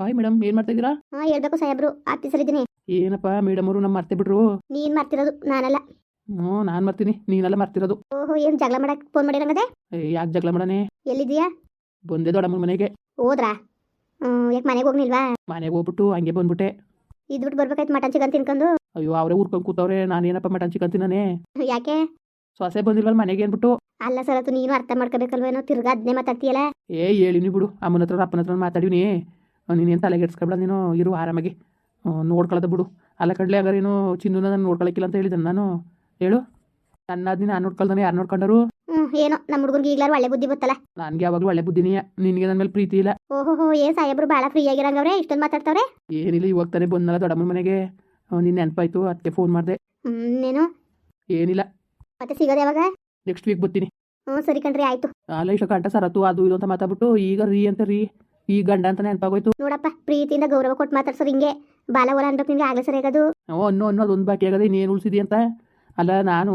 Hi madam ಏನ್ ಮಾಡ್ತಾ ಇದ್ದೀರಾ? ಹಾ ಹೇಳ್ಬೇಕು ಸಾಹೇಬ್ರು. ಆಫೀಸಲ್ಲಿದ್ದೀನಿ ಏನಪ್ಪ ಮೇಡಮ್ ಅವರು ನಮ್ಮ ಮರ್ತೆ ಬಿಟ್ರು? ನೀನ್ ಮಾಡ್ತಿರೋದು ನಾನಲ್ಲ. ಹ್ಞೂ ನಾನು ಮರ್ತೀನಿ. ನೀನೆಲ್ಲ ಮರ್ತಿರೋದು. ಓಹೋ ಏನ್ ಜಗಳ ಮಾಡಕ್ಕೆ ಫೋನ್ ಮಾಡಿರಂಗದೆ ಯಾಕೆ ಜಗಳ ಮಾಡನೆ ಎಲ್ಲಿದ್ಯಾ ಬಂದೆ ದೊಡ್ಡಮ್ಮನ ಮನೆಗೆ. ಹೋದ್ರಾ? ಯಾಕೆ ಮನೆಗೆ ಹೋಗ್ನಿಲ್ವಾ ಮನೆಗೆ ಹೋಗ್ಬಿಟ್ಟು ಹಂಗೆ ಬಂದ್ಬಿಟ್ಟೆ. ಇದ್ಬಿಟ್ಟು ಬರ್ಬೇಕಾಯ್ತು ಮಟನ್ ಚಿಕನ್ ತಿನ್ಕೊಂಡು? ಅಯ್ಯೋ ಅವರೇ ಊರ್ಕೊಂಡು ಕೂತವ್ರೆ ನಾನೇನಪ್ಪ ಮಟನ್ ಚಿಕನ್ ತಿನ್ನಾನೆ ಯಾಕೆ? ಸೊಸೆ ಬಂದಿಲ್ವಲ್ಲ ಮನೆಗೆ ಅಂದ್ಬಿಟ್ಟು ಅಲ್ಲ ಸರ್ ಅದು ನೀನು ಅರ್ಥ ಮಾಡ್ಕೋಬೇಕಲ್ವೇನೋ ತಿರ್ಗಾ ಅದನ್ನೇ ಮಾತಾಡ್ತೀಯಲ್ಲ? ಏ ಹೇಳಿನಿ ಬಿಡು. ಅಮ್ಮನ ಹತ್ರ ಅಪ್ಪನ ಹತ್ರ ಮಾತಾಡಿವ್ನಿ. ನೀನೇನು ತಲೆಗೆಡ್ಸ್ಕೊಬೇಡ ನೀನು ಇರು ಆರಾಮಾಗಿ. ನೋಡ್ಕೊಳ್ಳೋದು ಬಿಡು. ಅಲ್ಲ ಕಡ್ಲೆ ಏನು ಚಿಂದು ನಾನು ನೋಡ್ಕೊಳಕ್ಕಿಲ್ಲ ಅಂತ ಹೇಳಿದ್ದೆ ನಾನು. ಹೇಳು. ನನ್ನ ಅದನ್ನ ನಾನು ನೋಡ್ಕೊಳ್ದಾನೆ ಯಾರು ನೋಡ್ಕೊಂಡರು? ಏನೋ ನಮ್ಮ ಹುಡುಗರಿಗೆ ಈಗಲಾರು ಒಳ್ಳೆ ಬುದ್ಧಿ ಬತ್ತಲ್ಲ. ನನಗೆ ಯಾವಾಗಲೂ ಒಳ್ಳೆ ಬುದ್ಧಿನಿಯ ನಿನಗೆ ನನ್ನ ಮೇಲೆ ಪ್ರೀತಿ ಇಲ್ಲ. ಓಹೋ ಏನ್ ಸಾಹೇಬ್ರು ಭಾಳ ಫ್ರೀ ಆಗಿರಂಗವ್ರೆ ಇಷ್ಟೊಂದು ಮಾತಾಡ್ತಾವ್ರೆ? ಏನಿಲ್ಲ ಇವಾಗ ತಾನೇ ಬಂದಲ್ಲ ದೊಡ್ಡಮ್ಮನ ಮನೆಗೆ. ನಿನ್ನ ನೆನಪಾಯ್ತು ಅದಕ್ಕೆ ಫೋನ್ ಮಾಡಿದೆ. ಏನು ಏನಿಲ್ಲ. ಮತ್ತೆ ಸಿಗೋದು ಯಾವಾಗ? ನೆಕ್ಸ್ಟ್ ವೀಕ್ ಬರ್ತೀನಿ. ಹ್ಞೂ ಸರಿ ಕಣ್ರಿ ಆಯ್ತು. ಅಲ್ಲ ಇಷ್ಟು ಗಂಟೆ ಸರತ್ತು ಅದು ಇದು ಅಂತ ಮಾತಾಡ್ಬಿಟ್ಟು ಈಗ ರೀ ಅಂತ ರೀ. ಈ ಗಂಡ ಅಂತ ನೆನಪಾಗೋಯ್ತು. ನೋಡಪ್ಪ ಪ್ರೀತಿಯಿಂದ ಗೌರವ ಕೊಟ್ಟು ಮಾತಾಡ್ಸೋದು ಹಿಂಗೆ. ಬಾಲ ಹೊಲ ಅನ್ಬೇಕು ನಿನ್ಗೆ ಆಗ್ಲೇ ಸರಿಯಾಗದು ಓ ಅನ್ನೋ ಅನ್ನೋ ಅದೊಂದು ಬಾಕಿ ಆಗದೆ ಇನ್ನೇನು ಉಳಿಸಿದಿ ಅಂತ? ಅಲ್ಲ ನಾನು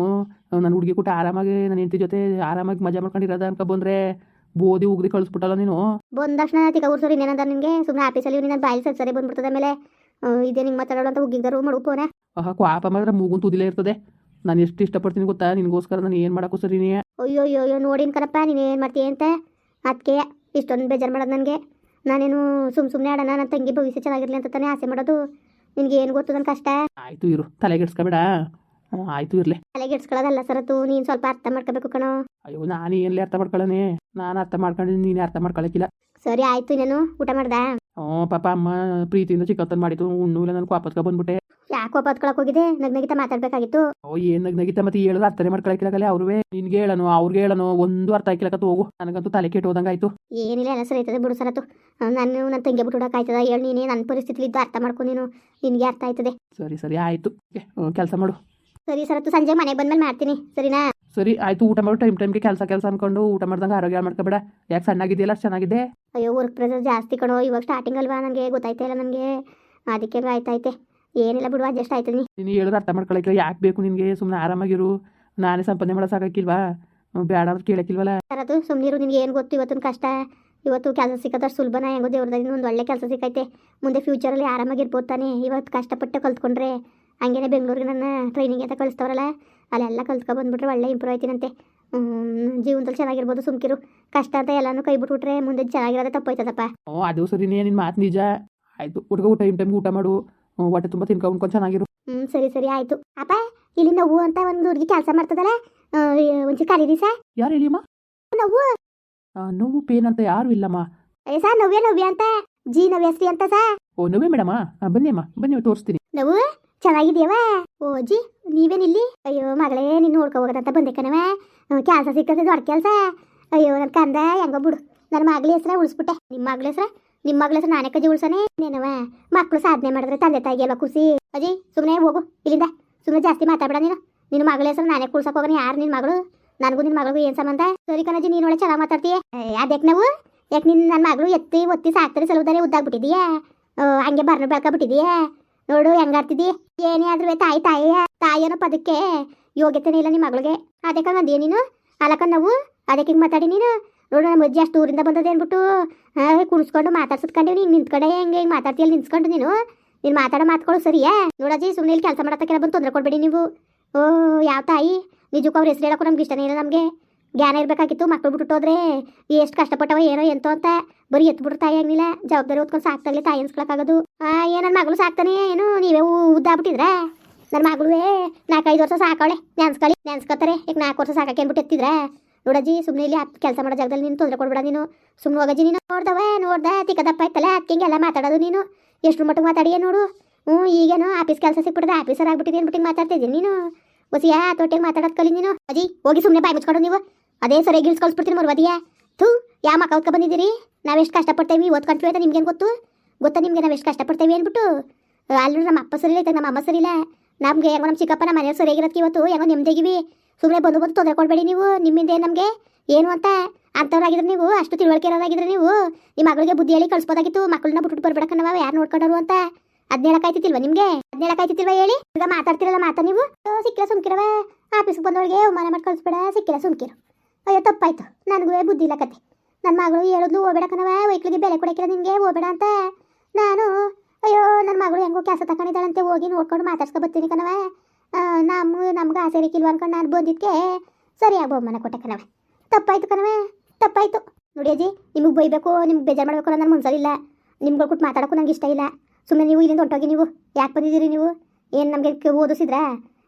ನನ್ನ ಹುಡುಗಿ ಕೂಟ ಆರಾಮಾಗಿ ನನ್ನ ಹೆಂಡತಿ ಜೊತೆ ಆರಾಮಾಗಿ ಮಜಾ ಮಾಡ್ಕೊಂಡಿರೋದ ಅನ್ಕೊ ಬಂದ್ರೆ. ಬೋದಿ ಉಗ್ದಿ ಕಳಿಸ್ಬಿಟ್ಟಲ್ಲ ನೀನು. ಬಂದ ತಕ್ಷಣ ತಿಕ್ಕ ಉರ್ಸೋರು ಇನ್ನೇನಂದ ನಿನಗೆ ಸುಮ್ಮನೆ ಆಫೀಸಲ್ಲಿ ನಿನ್ನ ಬಾಯಿ ಸರಿ ಸರಿ ಬಂದ್ಬಿಡ್ತದೆ ಆಮೇಲೆ. ಆ, ಇದೇ ನಿಂಗೆ ಮಾತಾಡೋಣ ಅಂತ ಉಗ್ಗಿದ್ದಾರು ಮಡು ಫೋನ ಆಹಾ ಕ್ವಾಪ ಮಾತ್ರ ಮೂಗುನ್ ತುದಿಲೇ ಇರ್ತದೆ. ನಾನು ಎಷ್ಟು ಇಷ್ಟಪಡ್ತೀನಿ ಗೊತ್ತಾ? ನಿನಗೋಸ್ಕರ ನಾನು ಏನು ಮಾಡೋಕ್ಕೂ ಸರಿನೇ. ಅಯ್ಯೋ ಅಯ್ಯೋ ಅಯ್ಯೋ ನೋಡಿನ ಕಣಪ್ಪ ನೀನು ಏನು ಮಾಡ್ತೀಯ ಅಂತ? ಅದಕ್ಕೆ ಇಷ್ಟೊಂದು ಬೇಜಾರು ಮಾಡೋದು ನನಗೆ. ನಾನೇನು ಸುಮ್ ಸುಮ್ನೆ ಆಡೋಣ, ನನ್ನ ತಂಗಿ ಭವಿಷ್ಯ ಚೆನ್ನಾಗಿರ್ಲಿ ಅಂತ ತಾನೇ ಆಸೆ ಮಾಡೋದು. ನಿನಗೆ ಏನು ಗೊತ್ತು ಕಷ್ಟ? ಆಯ್ತು ಇರು, ತಲೆಗೆಡ್ಸ್ಕೊಬೇಡ. ಹ್ಞೂ ಆಯಿತು ಇರಲಿ. ತಲೆಗೆಡ್ಸ್ಕೊಳ್ಳೋದಲ್ಲ ಸರತ್ತು ನೀನು ಸ್ವಲ್ಪ ಅರ್ಥ ಮಾಡ್ಕೋಬೇಕು ಕಣೋ. ಅಯ್ಯೋ ನಾನು ಎಲ್ಲಿ ಅರ್ಥ ಮಾಡ್ಕೊಳ್ಳೋನೆ ನಾನು ಅರ್ಥ ಮಾಡ್ಕೊಂಡಿದ್ದೀನಿ ನೀನು ಅರ್ಥ ಮಾಡ್ಕೊಳಕಿಲ್ಲ. ಸರಿ ಆಯ್ತು ನಾನು ಊಟ ಮಾಡ್ದ? ಹ್ಞೂ ಪಾಪ ಅಮ್ಮ ಪ್ರೀತಿಯಿಂದ ಚಿಕನ್ ತಂದು ಮಾಡಿತ್ತು ಉಣ್ಣು ಇಲ್ಲ ನಾನು ಕೋಪತ್ಕ ಬಂದ್ಬಿಟ್ಟೆ. ಯಾಕೋ ಬತ್ಕೊಳಕ್ ಹೋಗಿದೆ ನಗ್ನಗಿತ ಮಾತಾಡ್ಬೇಕಾಗಿತ್ತು. ಓ ಏನ್ ನಗ್ನಗಿತ ಮತ್ತೆ ಹೇಳೋದು ಅರ್ಥನೇ ಮಾಡ್ಕೊಳಕಿಲ್ಲ ಅವ್ರುವೆ. ನಿನ್ಗೆ ಹೇಳನು ಅವ್ರಿಗೆ ಹೇಳನು ಒಂದು ಅರ್ಥ ಆಯ್ಕಿಲ್ಲಕತ್ತು ಹೋಗು. ನನಗಂತೂ ತಲೆ ಕೆಟ್ಟು ಹೋದಂಗೆ ಆಯ್ತು. ಏನಿಲ್ಲ ಎಲ್ಲ ಸರಿ ಆಯ್ತದೆ ಬಿಡು ಸರತ್ತು ನಾನು ನನ್ನ ತಂಗಿ ಬಿಟ್ಟು ಆಯ್ತದ? ಹೇಳಿ ನೀನೇ ನನ್ನ ಪರಿಸ್ಥಿತಿ ಇದ್ದು ಅರ್ಥ ಮಾಡ್ಕೊ ನೀನು. ನಿನ್ಗೆ ಅರ್ಥ ಆಯ್ತದೆ. ಸರಿ ಸರಿ ಆಯ್ತು. ಕೆಲಸ ಮಾಡು. ಸರಿ ಸರತ್ತು ಸಂಜೆ ಮನೆಗೆ ಬಂದ್ಮೇಲೆ ಮಾಡ್ತೀನಿ. ಸರಿನಾ? ಸರಿ ಆಯ್ತು. ಊಟ ಮಾಡು. ಟೈಮ್ ಟೈಮ್ಗೆ ಕೆಲಸ ಕೆಲಸ ಅನ್ಕೊಂಡು ಊಟ ಮಾಡ್ದಂಗ ಆರೋಗ್ಯ ಮಾಡ್ಕೋಬೇಡ. ಯಾಕೆ ಸಣ್ಣಾಗಿದೆಯಲ್ಲ ಅಷ್ಟು ಚೆನ್ನಾಗಿದೆ? ಅಯ್ಯೋ ವರ್ಕ್ ಪ್ರೆಸರ್ ಜಾಸ್ತಿ ಕಣೋ. ಇವಾಗ ಸ್ಟಾರ್ಟಿಂಗ್ ಅಲ್ವಾ ನನಗೆ ಗೊತ್ತಾಯ್ತಾ ಇಲ್ಲ ನನಗೆ ಅದಕ್ಕೆ ಆಯ್ತಾಯ್ತೆ. ಏನಿಲ್ಲ ಬಿಡು ಅಡ್ಜಸ್ಟ್ ಆಯ್ತದೆ ನೀನು. ಹೇಳೋದು ಅರ್ಥ ಮಾಡ್ಕೊಳಕ್ಕೆ. ಯಾಕೆ ಬೇಕು ನಿನಗೆ? ಸುಮ್ಮನೆ ಆರಾಮಾಗಿರು. ನಾನೇ ಸಂಪಾದನೆ ಮಾಡೋ ಸಾಕಾಕಿಲ್ವಾ? ಬೇಡ ಅಂದ್ರೆ ಕೇಳಕ್ಕಿಲ್ವಲ್ಲ ಸುಮ್ಮನೆ ಇರು. ನಿನಗೆ ಏನು ಗೊತ್ತು? ಇವತ್ತಿನ ಕಷ್ಟ. ಇವತ್ತು ಕೆಲಸ ಸಿಕ್ಕದಷ್ಟು ಸುಲಭನ? ಹೆಂಗೋ ದೇವ್ರದಿಂದ ಒಂದು ಒಳ್ಳೆ ಕೆಲಸ ಸಿಕ್ಕೈತೆ. ಮುಂದೆ ಫ್ಯೂಚರಲ್ಲಿ ಆರಾಮಾಗಿರ್ಬೋದು ತಾನೆ. ಇವತ್ತು ಕಷ್ಟಪಟ್ಟು ಕಲ್ತ್ಕೊಂಡ್ರೆ ಹಂಗೇನೆ ಬೆಂಗಳೂರಿಗೆ ನನ್ನ ಟ್ರೈನಿಂಗ್ ಅಂತ ಕಳಿಸ್ತವ್ರಲ್ಲ ಅಲ್ಲೆಲ್ಲ ಕಲ್ತ್ಕೊ ಬಂದ್ಬಿಟ್ರೆ ಒಳ್ಳೆ ಇಂಪ್ರೂವ್ ಆಯ್ತೀನಂತೆ ಹ್ಮ್, ಜೀವನದಲ್ಲಿ ಚೆನ್ನಾಗಿರ್ಬೋದು ಸುಮ್ಕಿರು. ಕಷ್ಟ ಅಂತ ಎಲ್ಲಾನು ಕೈ ಬಿಟ್ಬಿಟ್ರೆ ಮುಂದೆ ಚೆನ್ನಾಗಿರೋದೇ ತಪ್ಪೋಯ್ತದಪ್ಪ. ಓ ಅದು ಸರಿನೇ ನಿನ್ನ ಮಾತು ನಿಜ. ಆಯಿತು ಹುಡುಗ ಟೈಮ್ ಟೈಮ್ಗೆ ಊಟ ಮಾಡು. ಹ್ಮ್, ಹೊಟ್ಟೆ ತುಂಬ ತಿನ್ಕೊಂಡ್ಕೊಂಡು ಚೆನ್ನಾಗಿರು. ಹ್ಞೂ ಸರಿ ಸರಿ ಆಯ್ತು. ಅಪ್ಪ ಇಲ್ಲಿ ನೋವು ಅಂತ ಒಂದು ಹುಡುಗಿ ಕೆಲಸ ಮಾಡ್ತದಲ್ಲ ಒಂಚೂರು ಕರೀರಿ ಸಾ? ಯಾರು ಹೇಳಿಯಮ್ಮ ನೋವು ನೋವು ಪೇನ್ ಅಂತ ಯಾರು ಇಲ್ಲಮ್ಮ. ಏ ಸಾ ನವ್ಯ ನವ್ಯ ಅಂತ? ಜಿ ನವ್ಯಶ್ರೀ ಅಂತ ಸರ್ ಓ ನವ್ಯ ಮೇಡಮ್ಮ ಬನ್ನಿ ಅಮ್ಮ ಬನ್ನಿ ತೋರಿಸ್ತೀನಿ. ನೋವು ಚೆನ್ನಾಗಿದ್ಯವ ಓ ಅಜ್ಜಿ, ನೀವೇನಿಲ್ಲಿ? ಅಯ್ಯೋ, ಮಗಳೇ, ನೀನು ನೋಡ್ಕೊ ಹೋಗೋದಂತ ಬಂದೆ ಕಣವ ಕೆಲಸ ಸಿಕ್ಕದೆ ದೊಡ್ಡ ಕೆಲಸ. ಅಯ್ಯೋ ನನ್ನ ಕಂದ, ಹೆಂಗ ಬಿಡು. ನನ್ನ ಮಗಳ ಹೆಸ್ರ ಉಳಿಸ್ಬಿಟ್ಟೆ. ನಿಮ್ಮ ಮಗಳ ಹೆಸ್ರ? ನಿಮ್ಮ ಮಗಳ ಹೆಸ್ರ ನಾನೇ ಕಜ್ಜಿ ಉಳ್ಸನೆ? ನೇನವ ಮಕ್ಕಳು ಸಾಧನೆ ಮಾಡಿದ್ರೆ ತಂದೆ ತಾಯಿಗೆ ಎಲ್ಲ ಖುಷಿ? ಅಜಿ ಸುಮ್ಮನೆ ಹೋಗು, ಇಲ್ಲಿಂದ. ಸುಮ್ಮನೆ ಜಾಸ್ತಿ ಮಾತಾಡ್ಬೇಡ ನೀನು. ನಿನ್ನ ಮಗಳ ಹೆಸ್ರು ನಾನೇ ಕುಳ್ಸಕ್ ಹೋಗೋಣ ಯಾರು ನಿನ್ನ ಮಗಳು? ನನಗೂ ನಿನ್ನ ಮಗಳಿಗೂ ಏನು ಸಂಬಂಧ? ಸರಿ ಕಣಜಿ ನೀನು ಒಳ್ಳೆ ಚೆನ್ನಾಗಿ ಮಾತಾಡ್ತೀಯ. ಅದಕ್ಕೆ ನಾವು? ಯಾಕೆ ನಿನ್ನ ನನ್ನ ಮಗಳು ಎತ್ತಿ, ಒತ್ತಿ ಸಾಕ್ತಾರೆ ಸಲುವುದಾರೆ ಉದ್ದಾಗ್ಬಿಟ್ಟಿದೀಯಾ? ಹಂಗೆ ಬರ್ನ ಬೆಳ್ಕೊಬಿಟ್ಟಿದೀಯಾ ನೋಡು ಹೆಂಗಾಡ್ತಿದ್ದಿ ಏನೇ ಆದ್ರೂ ತಾಯಿ ತಾಯಿ ತಾಯಿಯನ್ನು ಪದಕ್ಕೆ ಯೋಗ್ಯತೆನೇ ಇಲ್ಲ ನಿಮ್ಮ ಮಗಳಿಗೆ. ಅದಕ್ಕೆ ಅಂದೇ ನೀನು? ಅಲಕ ನಾವು? ಅದಕ್ಕೆ ಹಿಂಗೆ ಮಾತಾಡಿ ನೀನು? ನೋಡು, ನಮ್ಮ ಅಜ್ಜಿ ಅಷ್ಟು ಊರಿಂದ ಬಂದದೆ ಅಂದ್ಬಿಟ್ಟು ಕುಣಿಸ್ಕೊಂಡು ಮಾತಾಡ್ಸತ್ಕೊಂಡೀವಿ ನೀನು ನಿಂತ್ಕಡೆ ಹೆಂಗೆ ಹಿಂಗೆ ಮಾತಾಡ್ತೀಯಲ್ಲ ನಿಂತ್ಕೊಂಡು ನೀನು? ನೀನು ಮಾತಾಡೋ ಮಾತುಗಳು ಸರಿಯಾ ನೋಡಜ್ಜಿ ಸುಮ್ಮನೆ ಇಲ್ಲಿ ಕೆಲಸ ಮಾಡತ್ತಕ್ಕೆಲ್ಲ ಬಂದು ತೊಂದರೆ ಕೊಡಬೇಡಿ ನೀವು. ಓ, ಯಾವ ತಾಯಿ? ನಿಜಕ್ಕೂ ಅವ್ರ ಹೆಸರು ಹೇಳಕ್ಕೂ ನಮ್ಗೆ ಇಷ್ಟನೇ ಇಲ್ಲ ನಮಗೆ. ಜ್ಞಾನ ಇರಬೇಕಾಗಿತ್ತು. ಮಕ್ಕಳು ಬಿಟ್ಟು ಹೋದ್ರೆ ಎಷ್ಟು ಕಷ್ಟಪಟ್ಟವ, ಏನೋ ಎಂತೋ ಅಂತ ಬರೀ ಎತ್ಬಿಟ್ರು ತಾಯಿ ಆಗಲಿಲ್ಲ. ಜವಾಬ್ದಾರಿ ಹೊತ್ಕೊಂಡು ಸಾಕ್ತಾಗಲಿ ತಾಯಿ ಅನ್ಸ್ಕೊಳಕ್ಕಾಗೋದು ಆ ನನ್ನ ಮಗಳು ಸಾಕ್ತಾನೆ ಏನು ನೀವೇ ಉದ್ದಾಗ್ಬಿಟ್ಟಿದ್ರೆ ನನ್ನ ಮಗಳುವೇ, ನಾಲ್ಕೈದು ವರ್ಷ ಸಾಕವಳೆ, ನೆನ್ಸ್ಕೊಳ್ಳಿ, ನೆನ್ಸ್ಕೊತಾರೆ. ಈಗ ನಾಲ್ಕು ವರ್ಷ ಸಾಕಕ್ಕೆ ಅಂದ್ಬಿಟ್ಟು ಎತ್ತಿದ್ರೆ? ನೋಡಜ್ಜಿ ಸುಮ್ಮನೆ ಇಲ್ಲಿ ಕೆಲಸ ಮಾಡೋ ಜಾಗದಲ್ಲಿ ನೀನು ತೊಂದರೆ ಕೊಡ್ಬೇಡ ನೀನು. ಸುಮ್ಮನೆ ಹೋಗಜ್ಜಿ ನೀನು ನೋಡ್ದವ, ನೋಡ್ದ ತಿಕ್ಕದಪ್ಪ ಆಯ್ತಲ್ಲ ಎಲ್ಲಾ ಮಾತಾಡೋದು ನೀನು. ಎಷ್ಟು ಮಟ್ಟಿಗೆ ಮಾತಾಡಿಯೇ ನೋಡು. ಹ್ಞೂ ಈಗೇನು ಆಫೀಸ್ ಕೆಲಸ ಸಿಕ್ಬಿಡ್ದೆ, ಆಫೀಸರ್ ಆಗ್ಬಿಟ್ಟಿದೆ ಅಂದ್ಬಿಟ್ಟು ಮಾತಾಡ್ತಿದ್ದೀನಿ ನೀನು. ಹೊಸಿಯಾ ತೊಟ್ಟಿಗೆ ಮಾತಾಡೋದು ಕಲಿ ನೀನು. ಅಜ್ಜಿ, ಹೋಗಿ ಸುಮ್ಮನೆ ಬಾಯಿ ಮುಚ್ಕೊಂಡು ನೀವು. ಅದೇ ಸರಿಯಾಗಿ ಕಳ್ಸ್ಬಿಡ್ತೀನಿ ಮರ್ವದಿಯ ಥೂ ಯಾವ ಮಕ್ಕ ಬಂದಿದ್ದೀರಿ? ನಾವೆಷ್ಟು ಕಷ್ಟಪಡ್ತೇವೆ ಓದ್ಕೊಂಡ್ವಿ ಅಂತ ನಿಮ್ಗೇನು ಗೊತ್ತು? ಗೊತ್ತಾ ನಿಮಗೆ ನಾವು ಎಷ್ಟು ಕಷ್ಟಪಡ್ತೇವೆ ಅಂದ್ಬಿಟ್ಟು? ಅಲ್ಲಿ ನಮ್ಮ ಅಪ್ಪ ಸರಿ ಇಲ್ಲ ನಮ್ಮ ಅಮ್ಮ ಸರಿ ಇಲ್ಲ. ನಮಗೆ ಹೆಂಗೋ ನಮ್ಮ ಚಿಕ್ಕಪ್ಪ ನಮ್ಮ ಮನೆಯವ್ರು ಸರಿಯಾಗಿರೋದಕ್ಕೆ ಇವತ್ತು ಹೆಂಗೋ ನೆಮ್ಮದಿಗಿವಿ ಸುಮ್ಮನೆ ಬಂದು ಬಂದು ತೊಂದರೆ ಕೊಡಬೇಡಿ ನೀವು, ನಿಮ್ಮಿಂದ ಏನು ನಮಗೆ? ಏನು ಅಂತ? ಅಂಥವ್ರಾಗಿದ್ರೆ ನೀವು, ಅಷ್ಟು ತಿಳುವಳಿಕೆ ಇರೋದಾಗಿದ್ರೆ ನೀವು ನಿಮ್ಮ ಮಗಳಿಗೆ ಬುದ್ಧಿ ಹೇಳಿ ಕಳಿಸ್ಬೋದಾಗಿತ್ತು. ಮಕ್ಕಳನ್ನ ಬಿಟ್ಬಿಟ್ಟು ಬರ್ಬೇಕನ್ನವ ನಾವು, ಯಾರು ನೋಡ್ಕೊಂಡರು ಅಂತ? ಅದ್ನ ಹೇಳಕ್ಕಾಯ್ತಿಲ್ವಾ ನಿಮಗೆ? ಅದ್ನ ಹೇಳಕ್ಕಾಯ್ತಿಲ್ವಾ ಹೇಳಿ? ಈಗ ಮಾತಾಡ್ತಿರಲ್ಲ ಮಾತಾ ನೀವು? ಸಿಕ್ಕಿರ ಸುಮ್ಕಿರವ. ಆಫೀಸ್ಗೆ ಬಂದವಳಿಗೆ ಮನೆ ಮಾಡಿ ಕಳಿಸ್ಬೇಡ, ಸಿಕ್ಕಿಲ್ಲ ಸುಮ್ಕಿರು. ಅಯ್ಯೋ, ತಪ್ಪಾಯ್ತು. ನನಗೂ ಬುದ್ಧಿ ಇಲ್ಲ ಕತೆ. ನನ್ನ ಮಗಳು ಹೇಳಿದ್ಲು ಹೋಗ್ಬೇಡ ಕಣವ ವೈಕ್ಲಿಗೆ ಬೆಲೆ ಕೊಡಕ್ಕಿಲ್ಲ ನಿನಗೆ ಹೋಗ್ಬೇಡ ಅಂತ. ನಾನು, ಅಯ್ಯೋ ನನ್ನ ಮಗಳು ಹೆಂಗೋ ಕೆಲಸ ತಗೊಂಡಿದ್ದಾಳಂತೆ ಹೋಗಿ ನೋಡ್ಕೊಂಡು ಮಾತಾಡ್ಸ್ಕೊ ಬರ್ತೀನಿ ಕಣವ ನಮ್ಮ ನಮ್ಗೆ ಆಸೆ ಇರಕ್ಕಿಲ್ವ ಅನ್ಕೊಂಡು ನಾನು ಬಂದಿದ್ದಕ್ಕೆ ಸರಿಯಾಗಿ ಬಹುಮಾನ ಕೊಟ್ಟೆ ಕಣವ ತಪ್ಪಾಯ್ತು ಕಣವ ತಪ್ಪಾಯ್ತು. ನೋಡಿ ಅಜ್ಜಿ, ನಿಮಗೆ ಬೈಬೇಕು, ನಿಮ್ಗೆ ಬೇಜಾರು ಮಾಡಬೇಕು ನನ್ನ ಮನ್ಸಲ್ಲಿಲ್ಲ ನಿಮ್ಗೆ ಕೊಟ್ಟು ಮಾತಾಡೋಕ್ಕೂ ನಂಗೆ ಇಷ್ಟ ಇಲ್ಲ. ಸುಮ್ಮನೆ ನೀವು ಇಲ್ಲಿಂದ ಹೊಂಟೋಗಿ ನೀವು, ಯಾಕೆ ಬಂದಿದ್ದೀರಿ ನೀವು? ಏನು ನಮಗೆ ಓದಿಸಿದ್ರಾ?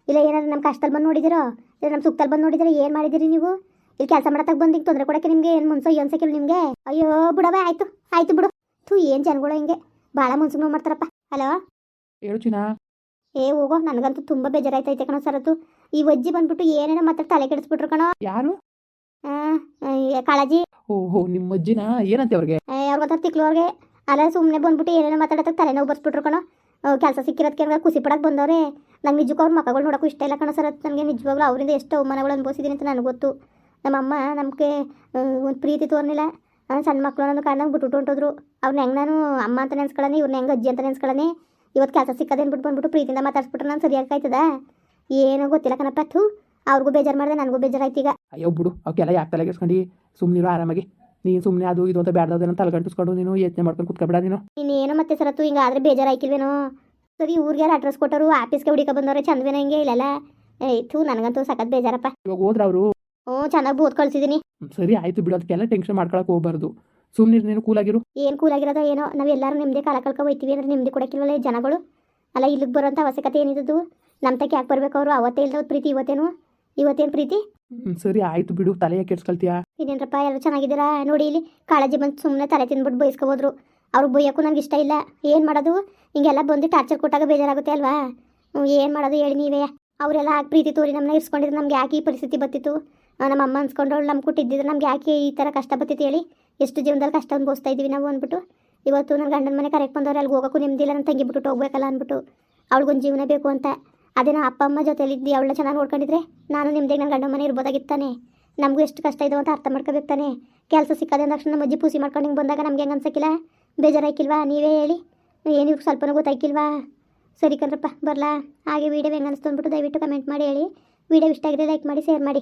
ಇಲ್ಲ ಏನಾದ್ರು ನಮ್ಮ ಕಷ್ಟದಲ್ಲಿ ಬಂದು ನೋಡಿದಿರೋ, ಇಲ್ಲ ನಮ್ಮ ಸುಖದಲ್ಲಿ ಬಂದು ನೋಡಿದಿರೋ, ಏನು ಮಾಡಿದಿರಿ ನೀವು? ಇಲ್ಲಿ ಕೆಲಸ ಮಾಡತ್ತಾಗ ಬಂದಿಂಗ್ ತೊಂದರೆ ನಿಮ್ಗೆ ನಿಮಗೆ ಏನು ಏನ್ ಸಿಕ್ಕಿಲ್ಲ ನಿಮಗೆ? ಅಯ್ಯೋ ಬಿಡವ ಆಯ್ತು ಆಯ್ತು ಬಿಡು. ಥೂ ಏನು ಜನಗಳು ಹಿಂಗೆ? ಬಹಳ ಮುನ್ಸು ನೋವು ಮಾಡ್ತಾರಪ್ಪ. ಹಲೋ? ಹೇಳು ಚಿನ್ನ. ಏ ಹೋಗೋ ನನಗಂತೂ ತುಂಬಾ ಬೇಜಾರಾಯ್ತೈತೆ ಸರ್ ಅದು. ಈ ವಜ್ಜಿ ಬಂದ್ಬಿಟ್ಟು ಏನೇನೋ ಮತ್ತೆ ತಲೆ ಕೆಡಿಸ್ಬಿಟ್ರು ಕಣೋ. ಯಾರು? ಕಾಳಜಿ. ಓಹೋ ನಿಮ್ಮ ಅಜ್ಜಿನ ಏನಂತೆ ಅವ್ರಿಗೆ? ಅವ್ರ ಗೊತ್ತಾಗ ತಿಕ್ಲು ಅವ್ರಿಗೆ. ಅಲ್ಲ ಸುಮ್ಮನೆ ಬಂದ್ಬಿಟ್ಟು ಏನೇನೋ ಮಾತಾಡತ್ತ ತಲೆನೋವು ಬರ್ಸ್ಬಿಟ್ರು ಕಣೋ. ಕೆಲಸ ಸಿಕ್ಕಿರೋದಕ್ಕೆ ಖುಷಿ ಪಡಕ್ ಬಂದವ್ರೆ. ನಂಗೆ ನಿಜಕ್ಕೂ ಅವ್ರ ಮಕ್ಕಳು ನೋಡೋಕ್ಕೂ ಇಷ್ಟ ಇಲ್ಲ ಕಣ ಸರ್ ನನಗೆ ನಿಜವಾಗ್ಲೂ ಅವರಿಂದ ಎಷ್ಟು ಅವಮಾನಗಳು ಅನುಭವಿಸಿದ್ದೀನಿ ಅಂತ ನನಗೆ ಗೊತ್ತು. ನಮ್ಮಮ್ಮ ನಮಗೆ ಒಂದು ಪ್ರೀತಿ ತೋರ್ನಿಲ್ಲ. ಸಣ್ಣ ಮಕ್ಕಳು ಅನ್ನೋದು ಕಾರಣಕ್ಕೆ ಬಿಟ್ಬಿಟ್ಟು ಹೊಂಟೋದ್ರು. ಅವ್ರನ್ನ ಹೆಂಗೆ ನಾನು ಅಮ್ಮ ಅಂತ ನೆನ್ಸ್ಕೊಳ್ಳೋನಿ ಇವ್ರನ್ನ ಹೆಂಗೆ ಅಜ್ಜಿ ಅಂತ ನೆನ್ಸ್ಕೊಳ್ಳೋನಿ ಇವತ್ತು ಕೆಲಸ ಸಿಕ್ಕದೆ ಬಿಟ್ಟು ಬಂದ್ಬಿಟ್ಟು ಪ್ರೀತಿಯಿಂದ ಮಾತಾಡ್ಸ್ಬಿಟ್ರೆ. ನಾನು ಸರಿಯಾಗಿ ಆಯ್ತದ ಏನೋ ಗೊತ್ತಿಲ್ಲ ಕಣಪ್ಪ ಥೂ. ಅವ್ರಿಗೂ ಬೇಜಾರು ಮಾಡಿದೆ ನನಗೂ ಬೇಜಾರಾಯ್ತು ಈಗ. ಅಯ್ಯೋ ಬಿಡು. ಅವಕ್ಕೆಲ್ಲ ಯಾಕೆ ತಲೆಗೆಸ್ಕೊಂಡು ಸುಮ್ಮನಿರೋ ಆರಾಮಾಗಿ. ನೀನು ಸುಮ್ಮನೆ ಅದು ಇದು ಅಂತ ಬೇಡದನ್ನ ತಲೆಗಂಟಿಸ್ಕೊಂಡು ನೀನು ಯೋಚನೆ ಮಾಡ್ಕೊಂಡು ಕುತ್ಕೊಬೇಡ ನೀನು. ಏನೋ ಮತ್ತೆ ಸರತ್ತು ಹಿಂಗೆ ಆದರೆ ಬೇಜಾರಾಯ್ಕಿಲ್ವೇನೋ ಸರಿ ಊರಿಗೆ ಯಾರು ಅಡ್ರೆಸ್ ಕೊಟ್ಟರು ಆಫೀಸ್ಗೆ ಹುಡುಕ ಬಂದವ್ರೆ ಚಂದ್ವೇನೋ ಹಿಂಗೆ ಇಲ್ಲಲ್ಲ. ಏ ಥೂ ನನಗಂತೂ ಸಖತ್ ಬೇಜಾರಪ್ಪ. ಇವಾಗ ಹೋದ್ರೆ ಅವರು ಹ್ಞೂ ಚೆನ್ನಾಗಿ ಓದ್ ಕಳ್ಸಿದೀನಿ. ಸರಿ ಆಯ್ತು ಬಿಡು ಅದಕ್ಕೆಲ್ಲ ಟೆನ್ಷನ್ ಮಾಡ್ಕೊಳಕ್ಕೆ ಹೋಗ್ಬಾರ್ದು. ಸುಮ್ಮನೆ ನೀನು ಏನ್ ಏನು ಆಗಿರೋದ ಏನೋ ನಾವೆಲ್ಲರೂ ನಿಮ್ಮದೇ ಕಾಲ ಕಳ್ಕೊ ಹೋಯ್ತೀವಿ ಅಂದ್ರೆ ನಿಮ್ಮದೇ ಕೊಡೋಕ್ಕಿಲ್ವಲ್ಲ ಈ ಜನಗಳು? ಅಲ್ಲ ಇಲ್ಲಿಗೆ ಬರೋಂಥ ಅವಶ್ಯಕತೆ ಏನಿದ್ದು ನಮ್ಮ ತಕ್ಕೆ ಯಾಕೆ ಬರ್ಬೇಕು ಅವರು? ಅವತ್ತೇ ಇಲ್ದ ಪ್ರೀತಿ ಇವತ್ತೇನು? ಇವತ್ತೇನು ಪ್ರೀತಿ? ಸರಿ ಆಯ್ತು ಬಿಡು ತಲೆಯ ಕೆಡ್ಸ್ಕೊಳ್ತೀಯಾ? ಇದೇನ್ರಪ್ಪ ಎಲ್ಲರೂ ಚೆನ್ನಾಗಿದ್ದೀರಾ? ನೋಡಿ ಇಲ್ಲಿ ಕಾಳಜಿ ಬಂದು ಸುಮ್ಮನೆ ತಲೆ ತಿನ್ಬಿಟ್ಟು ಬಯಸ್ಕೋಬೋದ್ರು ಅವ್ರು ಬೈಯೋಕ್ಕೂ ನನಗೆ ಇಷ್ಟ ಇಲ್ಲ. ಏನು ಮಾಡೋದು? ಹಿಂಗೆಲ್ಲ ಬಂದು ಟಾರ್ಚರ್ ಕೊಟ್ಟಾಗ ಬೇಜಾರಾಗುತ್ತೆ ಅಲ್ವಾ? ಏನು ಮಾಡೋದು ಹೇಳಿ ನೀವೇ. ಅವರೆಲ್ಲ ಪ್ರೀತಿ ತೋರಿ ನಮ್ಮನ್ನ ಇರ್ಸ್ಕೊಂಡಿದ್ರೆ ನಮ್ಗೆ ಯಾಕೆ ಈ ಪರಿಸ್ಥಿತಿ ಬತ್ತಿತ್ತು ನಮ್ಮ ಅಮ್ಮ ಅನ್ಸ್ಕೊಂಡವಳು ನಮ್ಮ ಕುಟ್ಟಿದ್ದಿದ್ರೆ ನಮ್ಗೆ ಯಾಕೆ ಈ ಥರ ಕಷ್ಟ ಬತ್ತಿತ್ತು ಹೇಳಿ? ಎಷ್ಟು ಜೀವನದಲ್ಲಿ ಕಷ್ಟ ಅನುಭವಿಸ್ತಾ ಇದ್ದೀವಿ ನಾವು ಅಂದ್ಬಿಟ್ಟು, ಇವತ್ತು ನನ್ನ ಗಂಡನ ಮನೆ ಕರೆಕ್ಟ್ ಬಂದವ್ರು ಅಲ್ಲಿ ಹೋಗೋಕ್ಕೂ ನೆಮ್ಮದಿಲ್ಲ ನನ್ನ ತಂಗಿ ಬಿಟ್ಟು ಹೋಗ್ಬೇಕಲ್ಲ ಅಂದ್ಬಿಟ್ಟು, ಅವಳಿಗೊಂದು ಜೀವನ ಬೇಕು ಅಂತ. ಅದೇನೋ ಅಪ್ಪ, ಅಮ್ಮ ಜೊತೆಲಿದ್ದು, ಅವಳನ್ನ ಚೆನ್ನಾಗಿ ನೋಡ್ಕೊಂಡಿದ್ರೆ ನಾನು ನಿಮ್ಮದೇ ನನ್ನ ಗಂಡನ ಮನೆ ಇರ್ಬೋದಾಗಿತ್ತಾನೆ ನಮಗೂ ಎಷ್ಟು ಕಷ್ಟ ಇದೆ ಅಂತ ಅರ್ಥ ಮಾಡ್ಕೋಬೇಕು ತಾನೆ. ಕೆಲಸ ಸಿಕ್ಕದೆ ಅಂದ ತಕ್ಷಣ ನಮ್ಮ ಅಜ್ಜಿ ಪೂಸಿ ಮಾಡ್ಕೊಂಡು ಹಿಂಗೆ ಬಂದಾಗ ನಮ್ಗೆ ಹೆಂಗೆ ಅನ್ಸಕ್ಕಿಲ್ಲ? ಬೇಜಾರಾಯ್ಕಿಲ್ವಾ? ನೀವೇ ಹೇಳಿ. ಏನು ಇವ್ರಿಗೆ ಸ್ವಲ್ಪನೂ ಗೊತ್ತಾಯ್ಕಿಲ್ವಾ? ಸರಿ ಕಣ್ರಪ್ಪ, ಬರಲಾ? ಹಾಗೆ ವೀಡಿಯೋ ಹೆಂಗೆ ಅನಿಸ್ತು ಅಂದ್ಬಿಟ್ಟು ದಯವಿಟ್ಟು ಕಮೆಂಟ್ ಮಾಡಿ ಹೇಳಿ. ವೀಡಿಯೋ ಇಷ್ಟ ಆಗಿದೆ ಲೈಕ್ ಮಾಡಿ ಶೇರ್ ಮಾಡಿ.